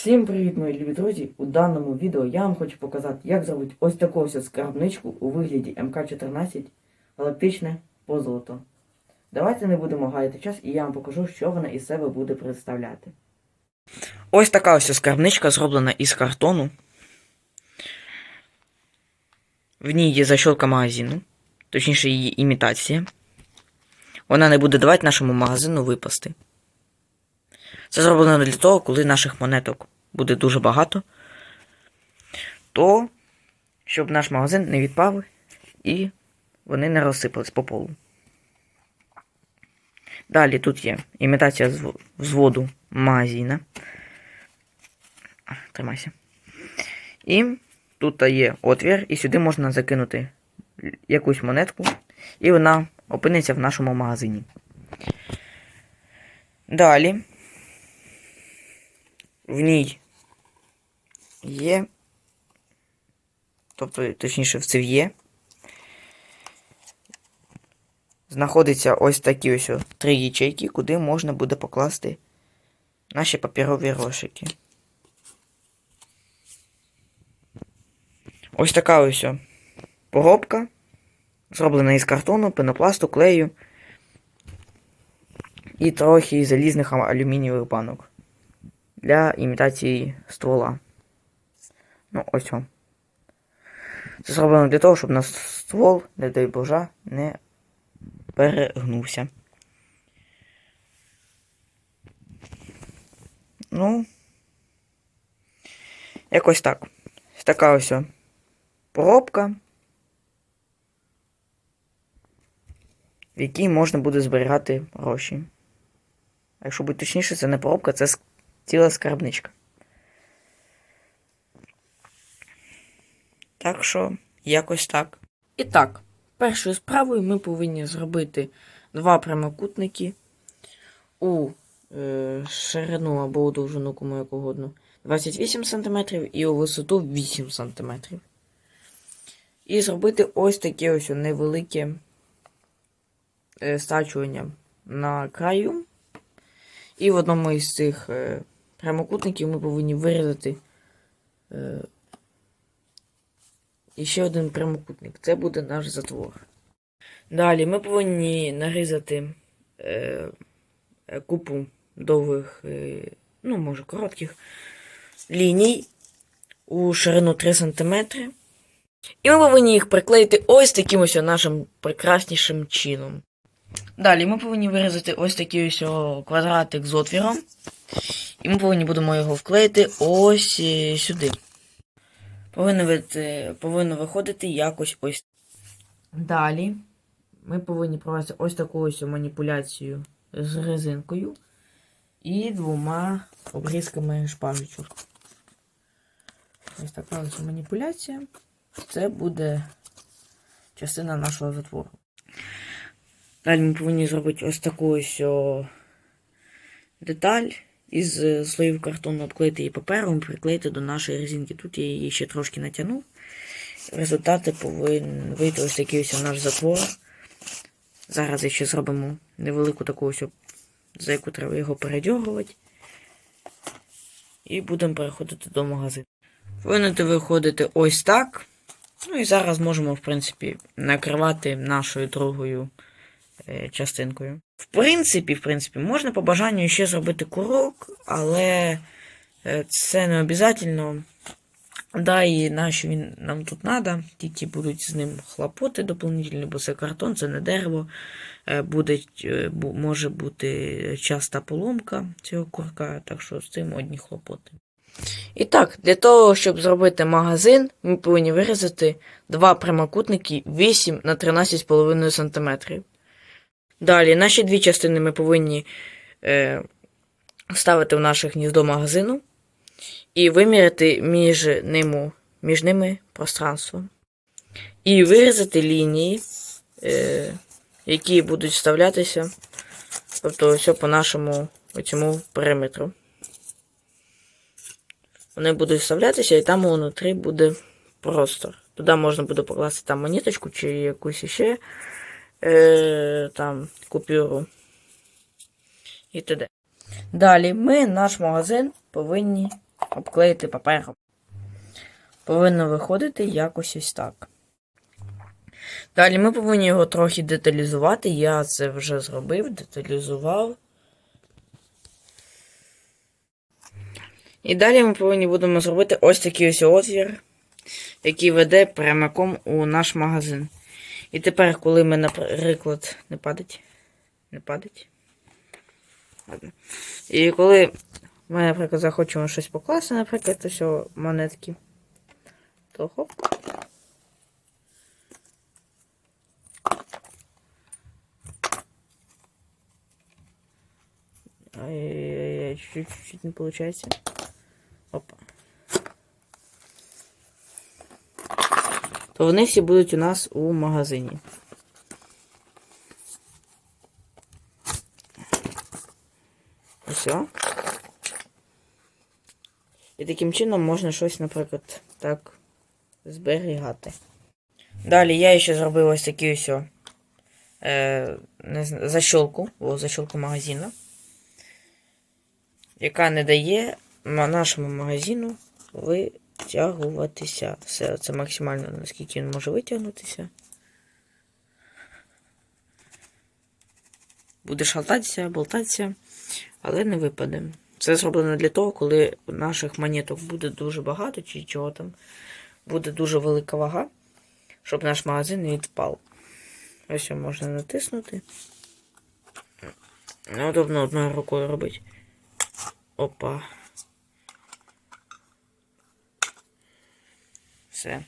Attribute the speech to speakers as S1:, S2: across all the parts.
S1: Всім привіт, мої любі друзі! У даному відео я вам хочу показати, як зробити ось таку ось скарбничку у вигляді МК-14 галактичне позолото. Давайте не будемо гаяти час і я вам покажу, що вона із себе буде представляти. Ось така ось скарбничка зроблена із картону. В ній є защолка магазину, точніше її імітація. Вона не буде давати нашому магазину випасти. Це зроблено для того, коли наших монеток буде дуже багато, то щоб наш магазин не відпав і вони не розсипались по полу. Далі тут є імітація взводу магазина. Тримайся. І тут є отвір, і сюди можна закинути якусь монетку, і вона опиниться в нашому магазині. Далі в ній є, тобто, точніше, в цев'є, знаходиться ось такі ось три ячейки, куди можна буде покласти наші папірові грошики. Ось така ось о поробка, зроблена із картону, пенопласту, клею і трохи залізних алюмінієвих банок для імітації ствола. Ну, ось вам. Це зроблено для того, щоб наш ствол, не дай божа, не перегнувся. Ну, якось так. Така ось о поробка, в якій можна буде зберігати гроші. А якщо бути точніше, це не поробка, це ціла скарбничка. Так що, якось так. І так, першою справою ми повинні зробити два прямокутники у е, ширину або у довжину, кому як угодно, 28 см і у висоту 8 см. І зробити ось таке ось невелике е, стачування на краю. І в одному із цих е, прямокутників ми повинні вирізати е, іще один прямокутник. Це буде наш затвор. Далі ми повинні нарізати е, купу довгих, е, ну, може, коротких ліній у ширину 3 см. І ми повинні їх приклеїти ось таким ось нашим прекраснішим чином. Далі ми повинні вирізати ось такий ось квадратик з отвіром. І ми повинні будемо його вклеїти ось е, сюди. Повинно, е, повинно виходити якось ось. Далі ми повинні провести ось таку ось маніпуляцію з резинкою і двома обрізками шпажечок. Ось така ось маніпуляція. Це буде частина нашого затвору. Далі ми повинні зробити ось таку ось деталь із е, слоїв картону обклеїти її папером, приклеїти до нашої резинки. Тут я її ще трошки натягнув. В результаті повинен вийти ось такий ось наш затвор. Зараз ще зробимо невелику таку ось, за яку треба його передьоргувати. І будемо переходити до магазину. Повинен виходити ось так. Ну і зараз можемо, в принципі, накривати нашою другою е, частинкою. В принципі, в принципі, можна по бажанню ще зробити курок, але е, це не обов'язково. Да, і нащо він нам тут треба, тільки будуть з ним хлопоти доповнительні, бо це картон, це не дерево. Е, Буде, е, може бути часта поломка цього курка, так що з цим одні хлопоти. І так, для того, щоб зробити магазин, ми повинні вирізати два прямокутники 8 на 13,5 см. Далі, наші дві частини ми повинні е, вставити в наше гніздо магазину і виміряти між, ними, між ними пространство. І вирізати лінії, е, які будуть вставлятися, тобто все по нашому цьому периметру. Вони будуть вставлятися, і там внутрі буде простор. Туди можна буде покласти там монеточку чи якусь іще е, там купюру і т.д. Далі ми наш магазин повинні обклеїти папером. Повинно виходити якось ось так. Далі ми повинні його трохи деталізувати. Я це вже зробив, деталізував. І далі ми повинні будемо зробити ось такий ось отвір, який веде прямиком у наш магазин. І тепер, коли ми, наприклад, не падать. Не падать. І коли ми, наприклад, захочемо щось покласти, наприклад, ось о монетки, то хоп. Ай-яй-яй, чуть-чуть не получается. Опа. То вони всі будуть у нас у магазині. Все. І таким чином можна щось, наприклад, так зберігати. Далі я ще зробив ось такий ось е, не знаю, защолку, о, защолку магазину, яка не дає нашому магазину витягуватися. Все, це максимально наскільки він може витягнутися. Буде шалтатися, болтатися, але не випаде. Це зроблено для того, коли наших монеток буде дуже багато, чи чого там, буде дуже велика вага, щоб наш магазин не відпав. Ось можна натиснути. Неудобно одною рукою робити. Опа. Все.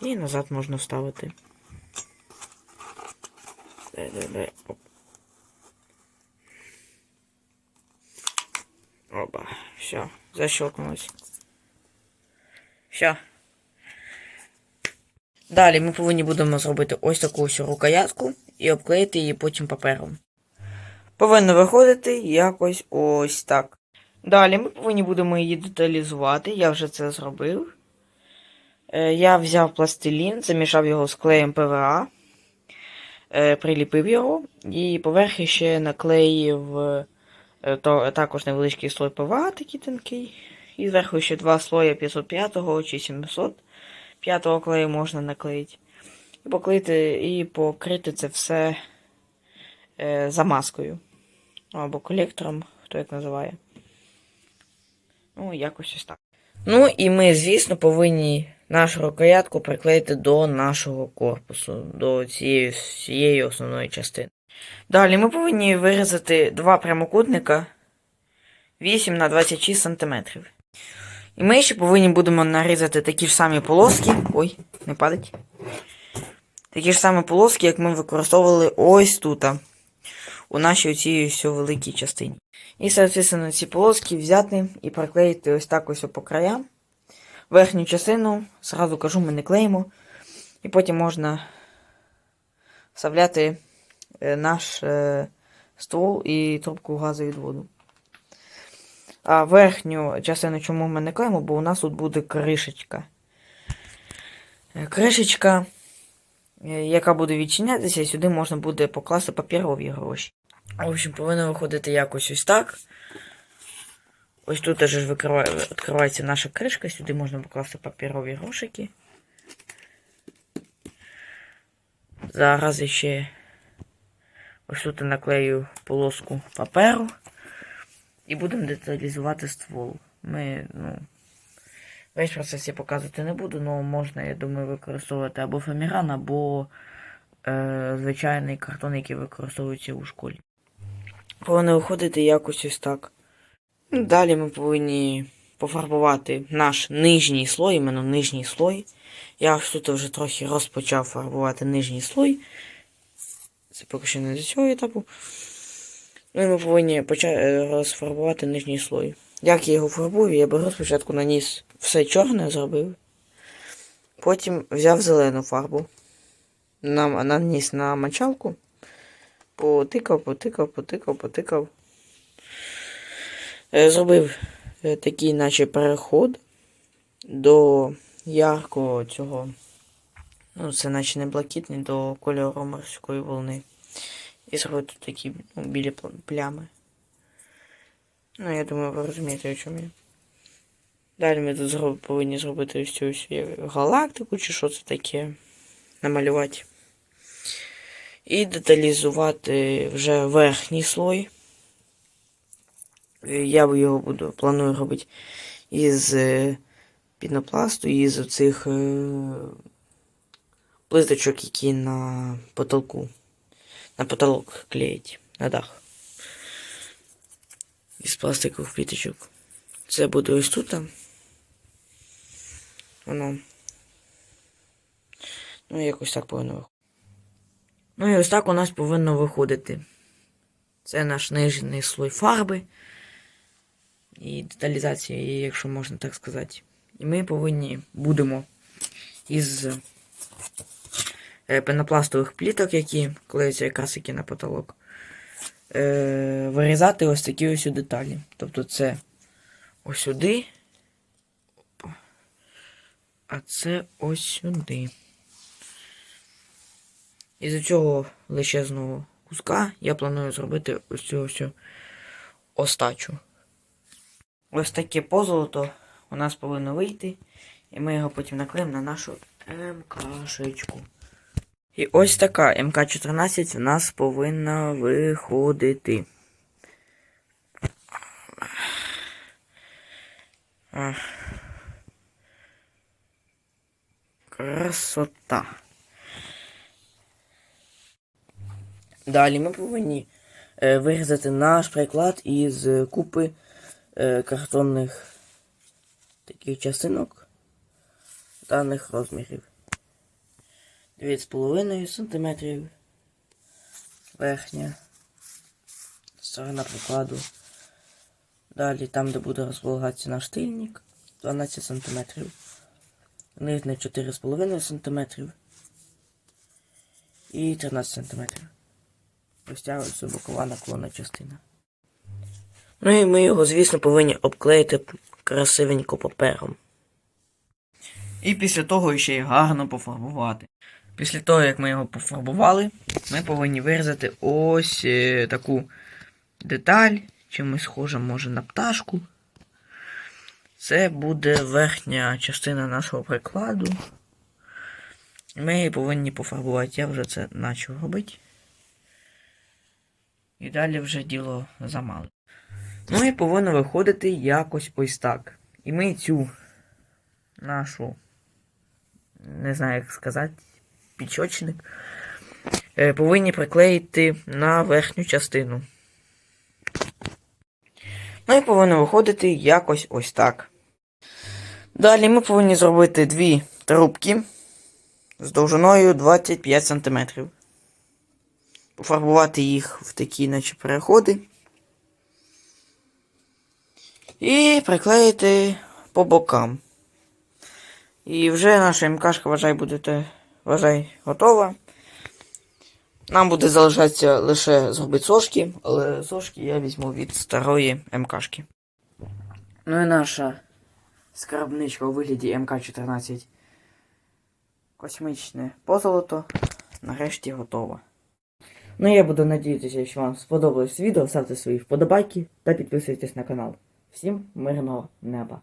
S1: І назад можна вставити. Дай. Оп. Опа. Все, защелкнулось. Все. Далі ми повинні будемо зробити ось таку ось рукоятку і обклеїти її потім папером. Повинно виходити якось ось так. Далі ми повинні будемо її деталізувати. Я вже це зробив. Е, Я взяв пластилін, замішав його з клеєм ПВА, е, приліпив його і поверхи ще наклеїв е, то, також невеличкий слой ПВА, такий тонкий. І зверху ще два слої 505 чи 705 клею можна наклеїти. І поклеїти, і покрити це все замазкою. Або колектором, хто як називає. Ну, якось ось так. Ну і ми, звісно, повинні нашу рукоятку приклеїти до нашого корпусу, до цієї всієї основної частини. Далі ми повинні вирізати два прямокутника 8 на 26 см. І ми ще повинні будемо нарізати такі ж самі полоски. Ой, не падать. Такі ж самі полоски, як ми використовували ось тут. У нашій цій ось великій частині. І, соответственно, ці полоски взяти і приклеїти ось так ось по краям. Верхню частину, зразу кажу, ми не клеїмо. І потім можна вставляти е, наш е, ствол і трубку газовідводу. А верхню частину чому ми не клеїмо, бо у нас тут буде кришечка. Е, Кришечка, яка буде відчинятися, і сюди можна буде покласти паперові гроші. В общем, повинно виходити якось ось так. Ось тут теж відкривається наша кришка, сюди можна покласти паперові грошики. Зараз ще ось тут наклею полоску паперу і будемо деталізувати ствол. Ми, ну, весь процес я показувати не буду, але можна, я думаю, використовувати або феміран, або е, звичайний картон, який використовується у школі. Повинно виходити якось ось так. Ну, Далі ми повинні пофарбувати наш нижній слой, іменно нижній слой. Я ось тут вже трохи розпочав фарбувати нижній слой. Це поки що не з цього етапу. Ну і ми повинні розфарбувати нижній слой. Як я його фарбую, я беру спочатку наніс все чорне зробив. Потім взяв зелену фарбу. Наніс на мочалку. Потикав, потикав, потикав, потикав. Е, Зробив е, такий, наче переход до яркого цього. Ну, це наче не блакитний до кольору морської волни. І зробив тут такі ну, білі плями. Ну, я думаю, ви розумієте, о чому я. Далі ми тут зроб... повинні зробити ось цю галактику, чи що це таке. Намалювати. І деталізувати вже верхній слой. Е, Я його буду, планую робити із е, пінопласту, із оцих е, плиточок, які на потолку. На потолок клеїть, на дах. Із пластикових пліточок. Це буде ось тут. Воно. Ну, якось так повинно виходити. Ну і ось так у нас повинно виходити. Це наш нижній слой фарби і деталізація, якщо можна так сказати. І ми повинні будемо із е, пенопластових пліток, які клеються якраз які на потолок, е, вирізати ось такі ось деталі. Тобто це ось сюди. А це ось сюди. Із цього величезного куска я планую зробити ось цю ось остачу. Ось таке позолото у нас повинно вийти. І ми його потім наклеїмо на нашу МКшечку. І ось така МК-14 в нас повинна виходити. Красота. Далі ми повинні е, вирізати наш приклад із купи е, картонних таких частинок даних розмірів. 9,5 см верхня сторона прикладу. Далі там, де буде розполагатися наш тильник, 12 см. Нижня 4,5 см. І 13 см. Розтягується бокова наклонна частина. Ну і ми його, звісно, повинні обклеїти красивенько папером. І після того ще й гарно пофарбувати. Після того, як ми його пофарбували, ми повинні вирізати ось е, таку деталь, чимось схоже може на пташку. Це буде верхня частина нашого прикладу. Ми її повинні пофарбувати. Я вже це почав робити. І далі вже діло замало. Ну і повинно виходити якось ось так. І ми цю нашу, не знаю як сказати, пічочник, е, повинні приклеїти на верхню частину. Ну і повинно виходити якось ось так. Далі ми повинні зробити дві трубки з довжиною 25 см. Пофарбувати їх в такі, наче переходи. І приклеїти по бокам. І вже наша МКшка, вважай, буде вважай, готова. Нам буде залишатися лише зробити сошки, але сошки я візьму від старої МКшки. Ну і наша скарбничка у вигляді МК-14. Космічне позолото. Нарешті готова. Ну я буду надіятися, що вам сподобалось відео. Ставте свої вподобайки та підписуйтесь на канал. Всім мирного неба!